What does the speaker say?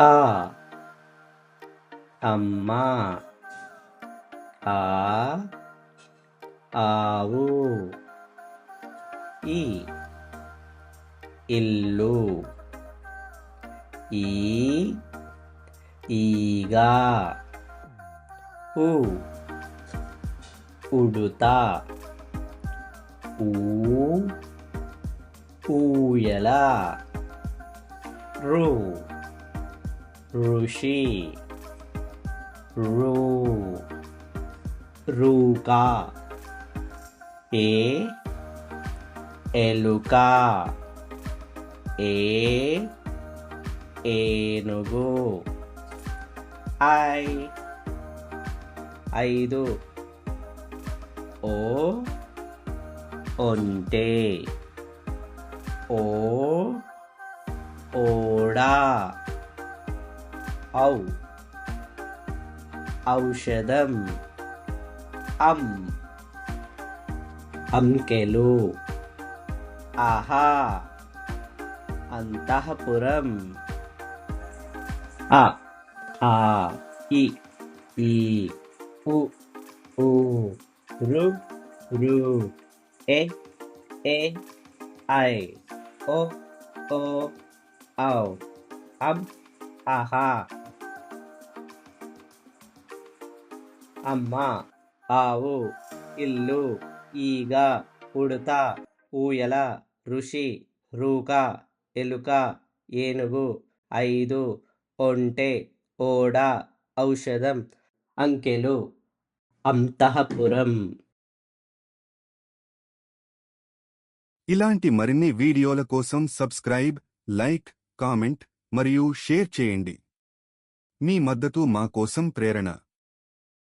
ఆ. అమ్మ. ఆ. ఆవు. ఈ. ఇల్లు. ఈ. ఈగా. ఉ ఉడుత. ఊ. ఊయల. రు. ఋషి రూ రూకా ఏ ఎలుక ఏ ఏనుగు ఐ ఐదు ఓ ఒంటే ఓ ఓడా ఔ ఔషధం అం అంకెలు ఆహా అంతఃపురం ఆ ఆ ఇ ఈ ఉ ఊ రు రు ఎ ఏ ఐ ఓ ఓ ఔ అం ఆహా అమ్మ ఆవు ఇల్లు ఈగ ఉడత ఊయల ఋషి రూక ఎలుక ఏనుగు ఐదు ఒంటె ఓడ ఔషధం అంకెలు. అంతఃపురం. ఇలాంటి మరిన్ని వీడియోల కోసం సబ్స్క్రైబ్ లైక్ కామెంట్ మరియు షేర్ చేయండి. మీ మద్దతు మా కోసం ప్రేరణ.